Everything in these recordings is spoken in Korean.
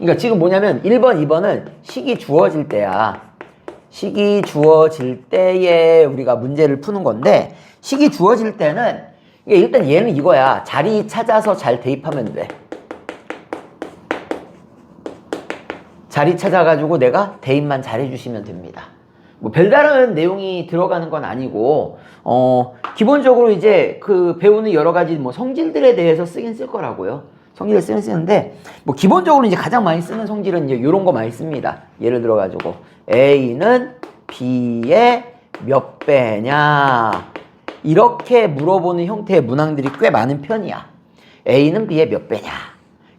그러니까 지금 뭐냐면 1번, 2번은 식이 주어질 때야. 식이 주어질 때에 우리가 문제를 푸는 건데 식이 주어질 때는 일단 얘는 이거야. 자리 찾아서 잘 대입하면 돼. 자리 찾아가지고 내가 대입만 잘 해주시면 됩니다. 뭐 별다른 내용이 들어가는 건 아니고 어 기본적으로 이제 그 배우는 여러 가지 뭐 성질들에 대해서 쓰긴 쓸 거라고요. 성질을 쓰긴 쓰는데 뭐 기본적으로 이제 가장 많이 쓰는 성질은 이제 이런 거 많이 씁니다. 예를 들어 가지고 A는 B의 몇 배냐 이렇게 물어보는 형태의 문항들이 꽤 많은 편이야. A는 B의 몇 배냐.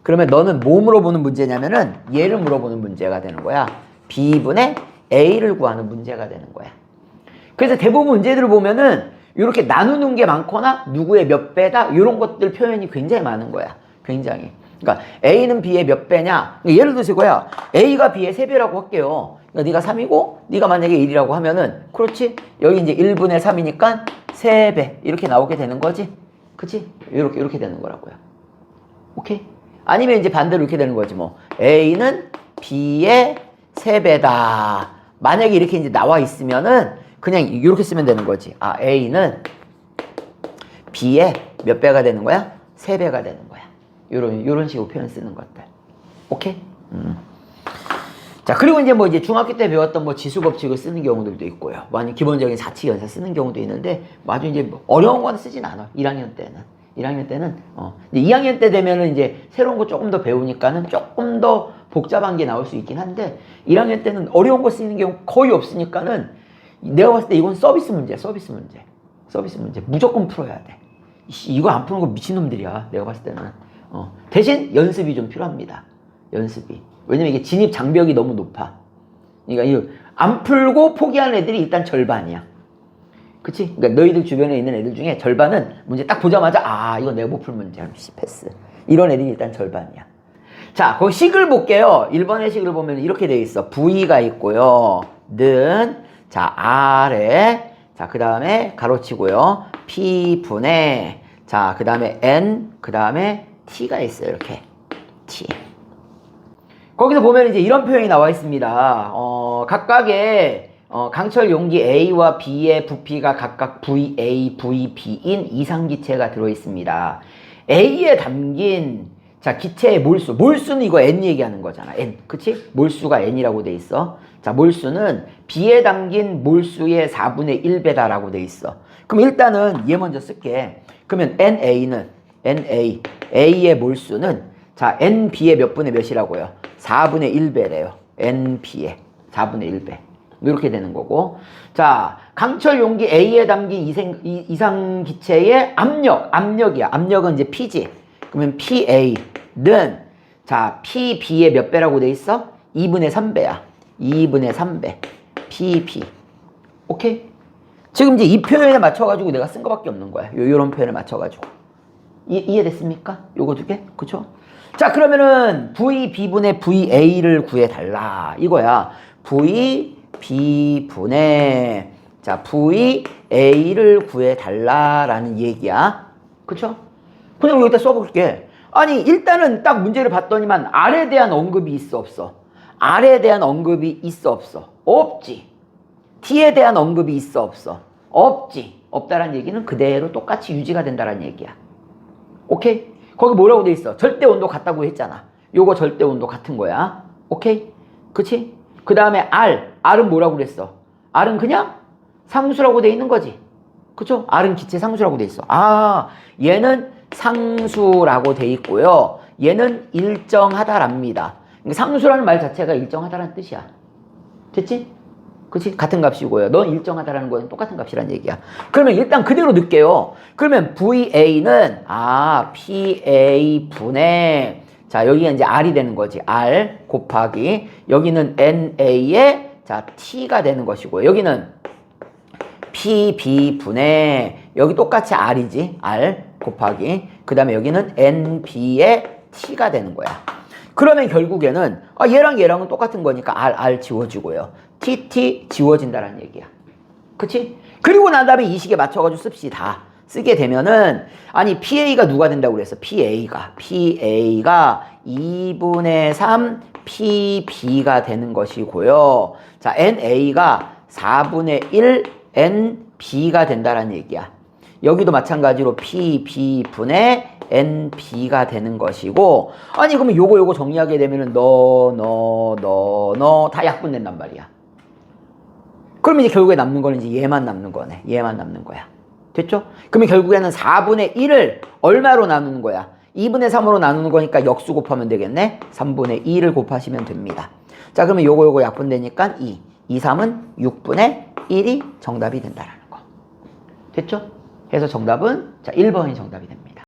그러면 너는 뭐 물어보는 문제냐면은 얘를 물어보는 문제가 되는 거야. B분의 A를 구하는 문제가 되는 거야. 그래서 대부분 문제들을 보면은 이렇게 나누는 게 많거나 누구의 몇 배다 이런 것들 표현이 굉장히 많은 거야. 굉장히. 그러니까 A는 B의 몇 배냐? 그러니까 예를 들어서 이거야. A가 B의 세배라고 할게요. 그러니까 네가 3이고 네가 만약에 1이라고 하면은 그렇지? 여기 이제 1분의 3이니까 3배 이렇게 나오게 되는 거지. 그치? 이렇게 이렇게 되는 거라고요. 오케이? 아니면 이제 반대로 이렇게 되는 거지 뭐. A는 B의 세배다 만약에 이렇게 이제 나와 있으면은 그냥 이렇게 쓰면 되는 거지. 아, A는 B의 몇 배가 되는 거야? 세배가 되는 거야. 요런, 요런 식으로 표현 쓰는 것들. 오케이? 음. 자, 그리고 이제 뭐 이제 중학교 때 배웠던 뭐 지수 법칙을 쓰는 경우들도 있고요. 뭐 아니면 기본적인 사칙 연사 쓰는 경우도 있는데, 뭐 아주 이제 뭐 어려운 건 쓰진 않아. 1학년 때는. 1학년 때는, 어. 이제 2학년 때 되면은 이제 새로운 거 조금 더 배우니까는 조금 더 복잡한 게 나올 수 있긴 한데, 1학년 때는 어려운 거 쓰는 경우 거의 없으니까는 내가 봤을 때 이건 서비스 문제야, 서비스 문제. 서비스 문제. 무조건 풀어야 돼. 이거 안 푸는 거 미친놈들이야. 내가 봤을 때는. 어. 대신 연습이 좀 필요합니다. 연습이. 왜냐면 이게 진입 장벽이 너무 높아. 그러니까 이거 안 풀고 포기하는 애들이 일단 절반이야. 그치? 그러니까 너희들 주변에 있는 애들 중에 절반은 문제 딱 보자마자 아 이거 내가 못 풀 문제야. 씨, 패스. 이런 애들이 일단 절반이야. 자, 그 식을 볼게요. 1번의 식을 보면 이렇게 돼 있어. V가 있고요. 는, 자, R에, 자, 그 다음에 가로치고요. P분의, 자, 그 다음에 N, 그 다음에 T가 있어요. 이렇게. T. 거기서 보면 이제 이런 표현이 나와 있습니다. 어, 각각의 어, 강철 용기 A와 B의 부피가 각각 VA, VB인 이상기체가 들어 있습니다. A에 담긴 자 기체의 몰수, 몰수는 이거 n 얘기하는 거잖아. n, 그치? 몰수가 n이라고 돼 있어. 자 몰수는 B에 담긴 몰수의 4분의 1배다라고 돼 있어. 그럼 일단은 얘 먼저 쓸게. 그러면 NA는 NA, A의 몰수는 자 NB의 몇 분의 몇이라고요? 4분의 1배래요. NB의 4분의 1배. 이렇게 되는 거고. 자, 강철 용기 A에 담긴 이생, 이, 이상 기체의 압력, 압력이야. 압력은 이제 P지. 그러면 PA는 자, PB의 몇 배라고 돼 있어? 2분의 3배야. 2분의 3배. PB. 오케이? 지금 이제 이 표현에 맞춰가지고 내가 쓴 거밖에 없는 거야. 요, 요런 표현에 맞춰가지고. 이, 이해됐습니까? 요거 두 개? 그쵸? 자, 그러면은 VB분의 VA를 구해달라. 이거야. VB분의, 자, VA를 구해달라라는 얘기야. 그쵸? 그냥 여기다 써볼게. 아니, 일단은 딱 문제를 봤더니만 R에 대한 언급이 있어, 없어? R에 대한 언급이 있어, 없어? 없지. T에 대한 언급이 있어, 없어? 없지. 없다란 얘기는 그대로 똑같이 유지가 된다는 얘기야. 오케이? 거기 뭐라고 돼 있어? 절대 온도 같다고 했잖아. 요거 절대 온도 같은 거야. 오케이? 그치? 그 다음에 R. R은 뭐라고 그랬어? R은 그냥 상수라고 돼 있는 거지. 그쵸? R은 기체 상수라고 돼 있어. 아, 얘는 상수라고 돼 있고요. 얘는 일정하다랍니다. 그러니까 상수라는 말 자체가 일정하다라는 뜻이야. 됐지? 그치? 같은 값이고요. 넌 일정하다라는 거는 똑같은 값이란 얘기야. 그러면 일단 그대로 넣을게요. 그러면 VA는, 아, PA 분의, 자, 여기가 이제 R이 되는 거지. R 곱하기, 여기는 NA의, 자, T가 되는 것이고요. 여기는 PB 분의, 여기 똑같이 R이지. R 곱하기, 그 다음에 여기는 NB의 T가 되는 거야. 그러면 결국에는 아, 얘랑 얘랑은 똑같은 거니까 R, R 지워지고요. T, T 지워진다는 얘기야. 그치? 그리고 난 다음에 이 식에 맞춰가지고 씁시다. 쓰게 되면은, 아니, PA가 누가 된다고 그랬어? PA가. PA가 2분의 3 PB가 되는 것이고요. 자, NA가 4분의 1 NB가 된다라는 얘기야. 여기도 마찬가지로 PB분의 NB가 되는 것이고 아니 그러면 요거 요거 정리하게 되면은 너 너 너 너 다 약분된단 말이야. 그러면 이제 결국에 남는 거는 이제 얘만 남는 거네. 얘만 남는 거야. 됐죠? 그러면 결국에는 4분의 1을 얼마로 나누는 거야? 2분의 3으로 나누는 거니까 역수 곱하면 되겠네. 3분의 2를 곱하시면 됩니다. 자, 그러면 요거 요거 약분되니까 2. 2, 3은 6분의 1이 정답이 된다라는 거. 됐죠? 그래서 정답은 자, 1번이 정답이 됩니다.